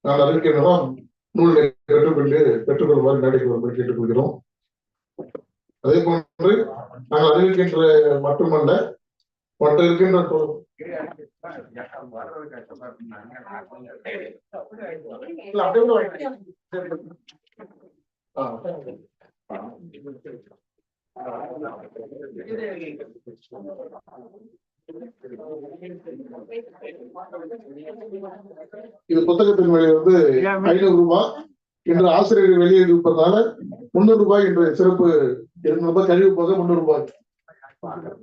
நான் அறிவிக்கின்றோம் நூலை பெற்றுக்கொண்டு பெற்றுக்கொள்வார் நடைபெறும் கேட்டுக்கொள்கிறோம். அதே போன்று நாங்கள் அறிவிக்கின்ற மட்டுமல்ல மற்ற இருக்கின்ற தொ- இல்ல, அப்படியே இது புத்தகத்தின் விலை வந்து ஐநூறு ரூபாய். என்று ஆசிரியர் வெளியிட்டிருப்பதால முன்னூறு ரூபாய் என்ற சிறப்பு இருநூறு ரூபாய். கழிவு போக முன்னூறு ரூபாய்.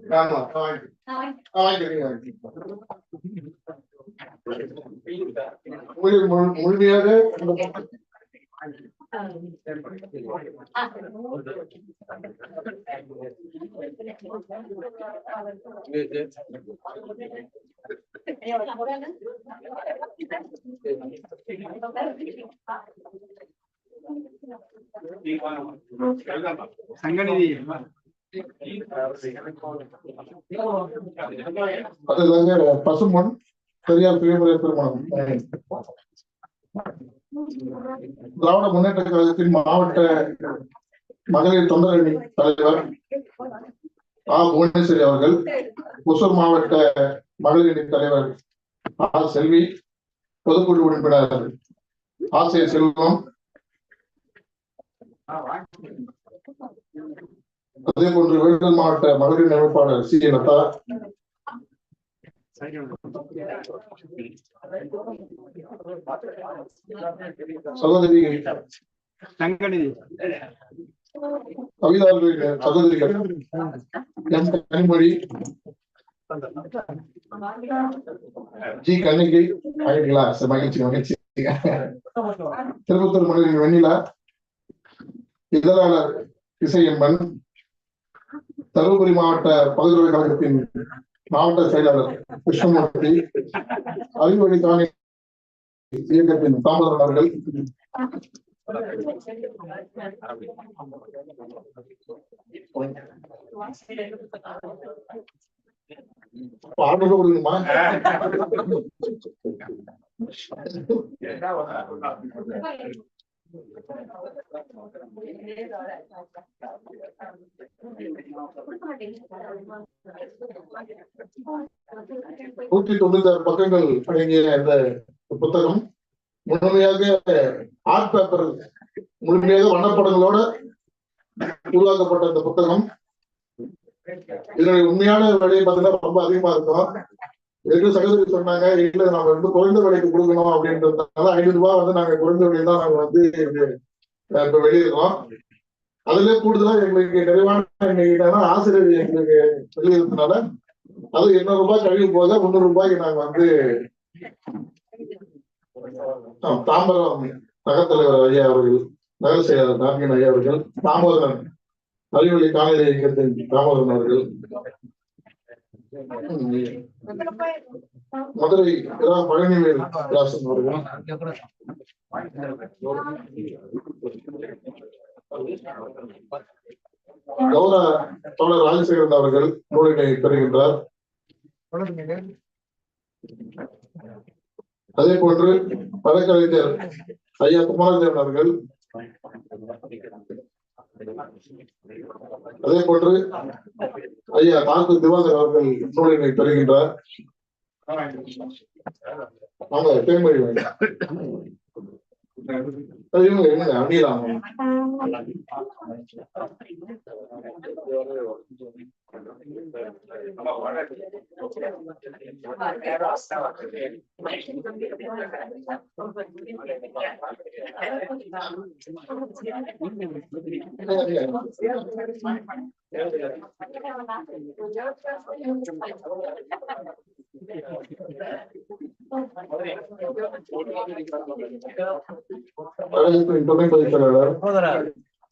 ஆமா வாங்கி- முழு- முழு- முழுமையாக இந்த சங்கநிதி அதுதாங்க பசுமண் பெரியார் பிரியமுறை திருமணம் திராவிட முன்னேற்ற கழகத்தின் மாவட்ட மகளிர் தொண்டரணி தலைவர் ஆ புவனேஸ்வரி அவர்கள் ஒசூர் மாவட்ட மகளிர் அணி தலைவர் ஆ. செல்வி பொதுக்குழு உறுப்பினர் ஆசிரியர் செல்வம் அதே போன்று விழுப்புரம் மாவட்ட மகளிர் அமைப்பாளர் சி. லதா சகோதரி சங்கநிதி கவிதாளர்களின் சகோதரிகள் எம் கனிமொழி ஜி கண்ணகி ஆகிங்களா மகிழ்ச்சி மகிழ்ச்சி. திருப்பத்தூர் மகளிரின் வெண்ணிலா இதழாளர் இசையம்மன் தருமபுரி மாவட்ட பல்கலை மாவட்ட செயலாளர் கிருஷ்ணமூர்த்தி அறிவழி தானே இயக்கத்தின் தாமதன் அவர்கள் பாடல கொடுங்கம்மா நூற்றி தொண்ணூத்தி ஆறு பக்கங்கள் அடங்கிய இந்த புத்தகம். முழுமையாக ஆர்ட் பேப்பர் முழுமையாக வண்ணப்படங்களோட உருவாக்கப்பட்ட இந்த புத்தகம். இதனுடைய உண்மையான விலையை பார்த்தீங்கன்னா ரொம்ப அதிகமா இருக்கும். எதுக்கு சகோதரி சொன்னாங்க இல்ல நாங்க வந்து குறைந்த விலைக்கு கொடுக்கணும் அப்படின்றதுனால ஐநூறு ரூபாய் வந்து நாங்க குறைந்த விலையில தான் நாங்க வந்து இப்ப வெளியிடுறோம். அதுல கூடுதலா எங்களுக்கு நிறைவான என்னன்னா ஆசிரியர் எங்களுக்கு வெளியிடுறதுனால அது எண்ணூறு ரூபாய் கழிவு போக முந்நூறு ரூபாய்க்கு நாங்க வந்து தாம்பரம் நகர்த்தலைவர் ஐயா அவர்கள் நகர் செயலர் நான்கின் ஐயா அவர்கள் தாமோதரன் அறிவொளி காலையில இயக்கத்தின் தாமோதரன் அவர்கள் மதுரை இரா பழனிவேல் ராசன் அவர்கள் கௌரவ தோழர் ராஜசேகரன் அவர்கள் நூலினை பெறுகின்றார். அதே போன்று வழக்கறிஞர் ஐயா குமாரதேவன் அவர்கள் அதே போன்று ஐயா காக்கு திவாகர் அவர்கள் நூலினை பெறுகின்றார். ஆமா Thenmozhi Ahora yo estoy, no me puedes hablar.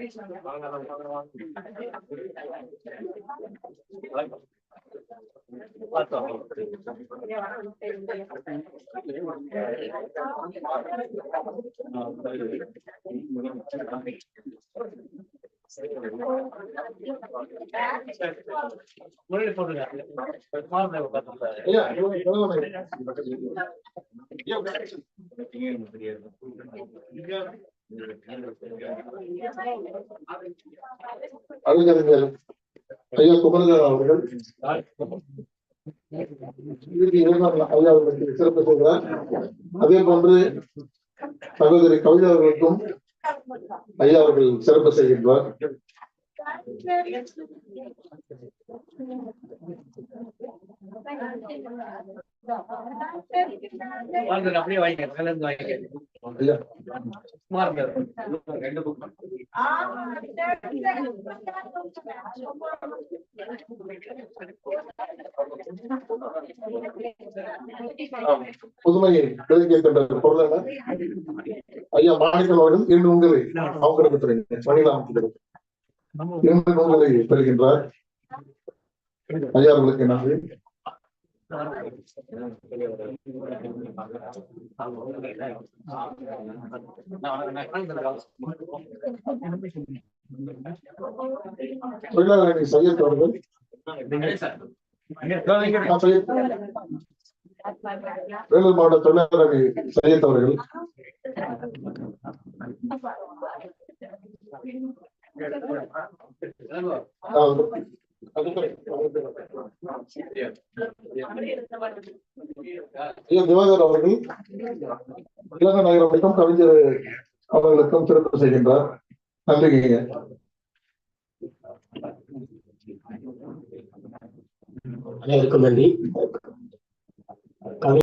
வேண்டாம் இவங்க இவங்க அணிலாம் கழகத்தின் துணை பதிப்பாளர் சீமா மகேந்திரன் அவர்கள் நூலினை பெறுகின்றார் ஐயா இவங்க இவங்க அறிஞர்கள் ஐயா குமரன் அவர்கள். ஐயா அவர்களுக்கு சிறப்பு செய்கிறார் அதே போன்று சகோதரி கவிதா அவர்களுக்கும் ஐயா அவர்கள் சிறப்பு செய்கின்றார். அப்படியே வாங்கிக்க கலந்து வாங்கிக்க ஐயா. ரெண்டு புக் புதுமை விலங்கிய கண்ட பொருளாக ஐயா மாணிக்கம் அவர்கள் இரண்டு நூல்களை அவங்களுக்கு இரண்டு நூல்களை பெறுகின்றார். ஐயா அவர்களுக்கு நன்றி தொழிலாளர் சையத் அவர்கள் வேலூர் மாவட்ட தொழிலாளர் சையத் அவர்கள் ஆஹ், ஐயா திவாகர் அவர்கள் இலங்கை நகரம் கவிஞர் அவர்களுக்கும் சிறப்பு செய்கின்றார். நன்றிங்க அனைவருக்கும் நன்றி.